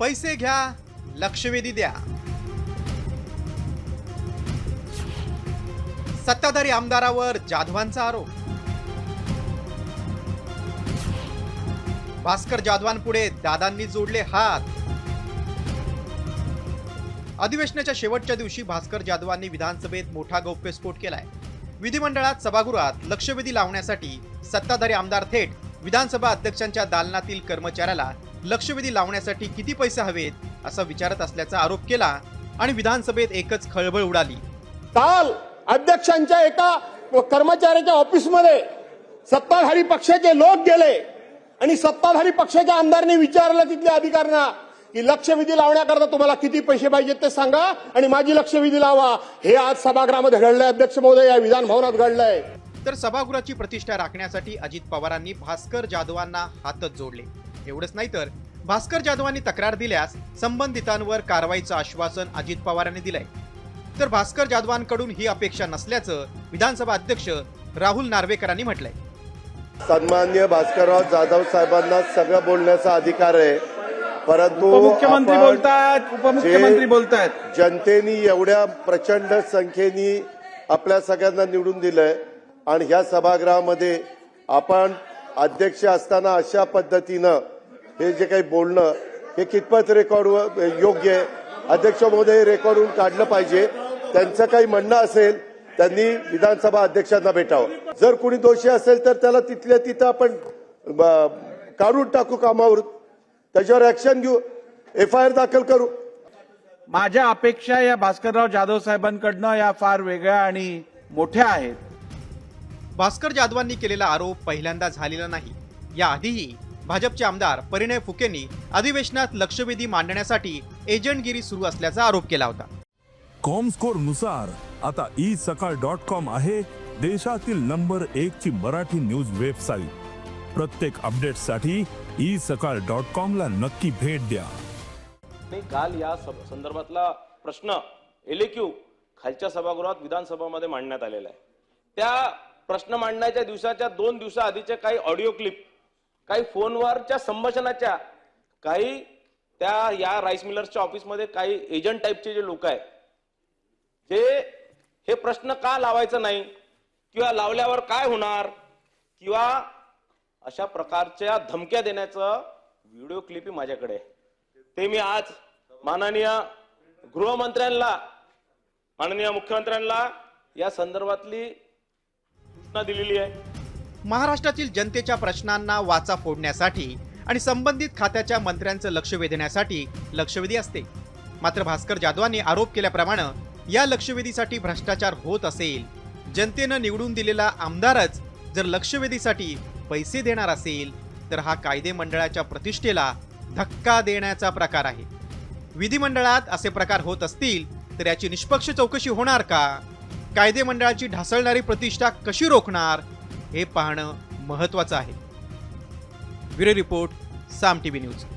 पैसे घ्या लक्षवेधी द्या. सत्ताधारी आमदारावर जाधवांचा आरोप. भास्कर जाधवांपुढे दादांनी जोडले हात. अधिवेशनाच्या शेवटच्या दिवशी भास्कर जाधवांनी विधानसभेत मोठा गौप्यस्फोट केलाय. विधिमंडळात सभागृहात लक्षवेधी लावण्यासाठी सत्ताधारी आमदार थेट विधानसभा अध्यक्षांच्या दालनातील कर्मचाऱ्याला लक्षवेधी लावण्यासाठी किती पैसे हवेत असं विचारत असल्याचा आरोप केला आणि विधानसभेत एकच खळबळ उडाली. काल अध्यक्षांच्या एका कर्मचाऱ्याच्या ऑफिसमध्ये सत्ताधारी पक्षाचे लोक गेले आणि सत्ताधारी पक्षाच्या आमदारांनी विचारलं तिथल्या अधिकाऱ्यांना की लक्षवेधी लावण्याकरता तुम्हाला किती पैसे पाहिजेत ते सांगा आणि माझी लक्षवेधी लावा. हे आज सभागृहामध्ये घडलंय अध्यक्ष महोदय या विधान भवनात घडलंय. तर सभागृहाची प्रतिष्ठा राखण्यासाठी अजित पवारांनी भास्कर जाधवांना हातच जोडले. एवढंच नाही तर भास्कर जाधवांनी तक्रार दिल्यास संबंधितांवर कारवाईचं आश्वासन अजित पवारांनी दिलंय. तर भास्कर जाधवांकडून ही अपेक्षा नसल्याचं विधानसभा अध्यक्ष राहुल नार्वेकरांनी म्हटलंय. सन्मान्य भास्करराव जाधव साहेबांना सगळं बोलण्याचा अधिकार आहे. परंतु उपमुख्यमंत्री आपण बोलतायत उपमुख्यमंत्री जे बोलतायत. जनतेनी एवढ्या प्रचंड संख्येनी आपल्या सगळ्यांना निवडून दिलंय आणि ह्या सभागृहामध्ये आपण अध्यक्ष असताना अशा पद्धतीनं हे जे काही बोलणं हे कितपत रेकॉर्ड योग्य आहे अध्यक्ष महोदय रेकॉर्डवरून काढलं पाहिजे. त्यांचं काही म्हणणं असेल त्यांनी विधानसभा अध्यक्षांना भेटावं. जर कोणी दोषी असेल तर त्याला तिथल्या तिथं आपण ब- काढून टाकू कामावर. त्याच्यावर ऍक्शन घेऊ एफ आय आर दाखल करू. माझ्या अपेक्षा या भास्करराव जाधव साहेबांकडनं या फार वेगळ्या आणि मोठ्या आहेत. भास्कर जाधवांनी केलेला आरोप पहिल्यांदा झालेला नाही. याआधीही भाजपचे आमदार परिणय फुकेंनी अधिवेशनात लक्षवेधी मांडण्यासाठी एजंटगिरी सुरू असल्याचा आरोप केला होता. कॉमस्कोरनुसार आता ई सकाळ डॉट कॉम आहे देशातील नंबर एक ची मराठी न्यूज वेबसाईट प्रत्येक अपडेटसाठी ई सकाळ डॉट कॉम ला नक्की भेट द्या. काल या सब- संदर्भातला प्रश्न एलेक्यू खालच्या सभागृहात विधानसभामध्ये मांडण्यात आलेला आहे. त्या प्रश्न मांडण्याच्या दिवसाच्या दोन दिवसाआधीचे काही ऑडिओ क्लिप काही फोनवरच्या संभाषणाच्या काही त्या या राईस मिलर्सच्या ऑफिसमध्ये काही एजंट टाईपचे जे लोक आहेत ते हे प्रश्न का लावायचं नाही? किंवा लावल्यावर काय होणार? किंवा अशा प्रकारच्या धमक्या देण्याचं व्हिडिओ क्लिपही माझ्याकडे ते मी आज माननीय गृहमंत्र्यांना माननीय मुख्यमंत्र्यांना या संदर्भातली सूचना दिलेली आहे. महाराष्ट्रातील जनतेच्या प्रश्नांना वाचा फोडण्यासाठी आणि संबंधित खात्याच्या मंत्र्यांचं लक्ष वेधण्यासाठी लक्षवेधी असते. मात्र भास्कर जाधवांनी आरोप केल्याप्रमाणे या लक्षवेधीसाठी भ्रष्टाचार होत असेल जनतेनं निवडून दिलेला आमदारच जर लक्षवेधीसाठी पैसे देणार असेल तर हा कायदे मंडळाच्या प्रतिष्ठेला धक्का देण्याचा प्रकार आहे. विधिमंडळात असे प्रकार होत असतील तर याची निष्पक्ष चौकशी होणार का? कायदे मंडळाची ढासळणारी प्रतिष्ठा कशी रोखणार? हे पाहणं महत्त्वाचं आहे. Bureau report Saam T V news.